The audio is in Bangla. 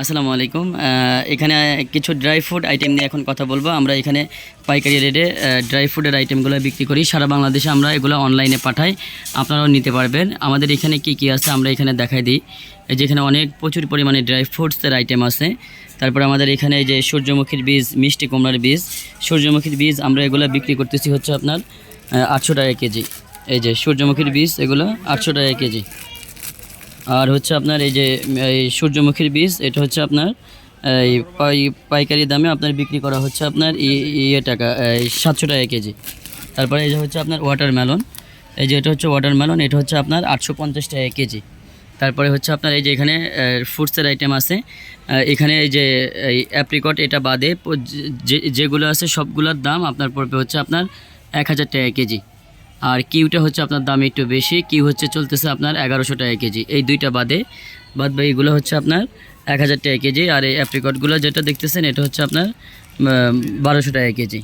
আসসালামু আলাইকুম। এখানে কিছু ড্রাই ফ্রুট আইটেম নিয়ে এখন কথা বলব। আমরা এখানে পাইকারি রেটে ড্রাই ফ্রুটের আইটেমগুলো বিক্রি করি। সারা বাংলাদেশে আমরা এগুলো অনলাইনে পাঠাই। আপনারাও নিতে পারবেন। আমাদের এখানে কি কি আছে আমরা এখানে দেখাই দিই। এই যেখানে অনেক প্রচুর পরিমাণে ড্রাই ফ্রুটসের আইটেম আছে। তারপর আমাদের এখানে যে সূর্যমুখীর বীজ, মিষ্টি কুমড়ার বীজ। সূর্যমুখীর বীজ আমরা এগুলো বিক্রি করতেছি হচ্ছে আপনার আটশো টাকা কেজি। এই যে সূর্যমুখীর বীজ, এগুলো আটশো টাকা কেজি। আর হচ্ছে আপনার এই যে, এই সূর্যমুখীর বীজ, এটা হচ্ছে আপনার, এই পাই, পাইকারি দামে আপনার বিক্রি করা হচ্ছে আপনার ইয়ে টাকা সাতশো টাকা কেজি। তারপরে এই যে হচ্ছে আপনার ওয়াটারমেলন এই যে এটা হচ্ছে ওয়াটারমেলন এটা হচ্ছে আপনার আটশো পঞ্চাশ টাকা কেজি। তারপরে হচ্ছে আপনার এই যে এখানে ফ্রুটসের আইটেম আছে। এখানে এই যে, এই অ্যাপ্রিকট এটা বাদে যেগুলো আছে সবগুলোর দাম আপনার পড়বে হচ্ছে আপনার এক হাজার টাকা কেজি। আর কিউটা হচ্ছে আপনার দাম একটু বেশি, কিউ হচ্ছে চলতেছে আপনার এগারোশো টাকা কেজি। এই দুইটা বাদে বাদ বাকিগুলো হচ্ছে আপনার এক হাজার টাকা কেজি, আর এই অ্যাপ্রিকটগুলো যেটা দেখতেছেন, এটা হচ্ছে আপনার বারোশো টাকা কেজি।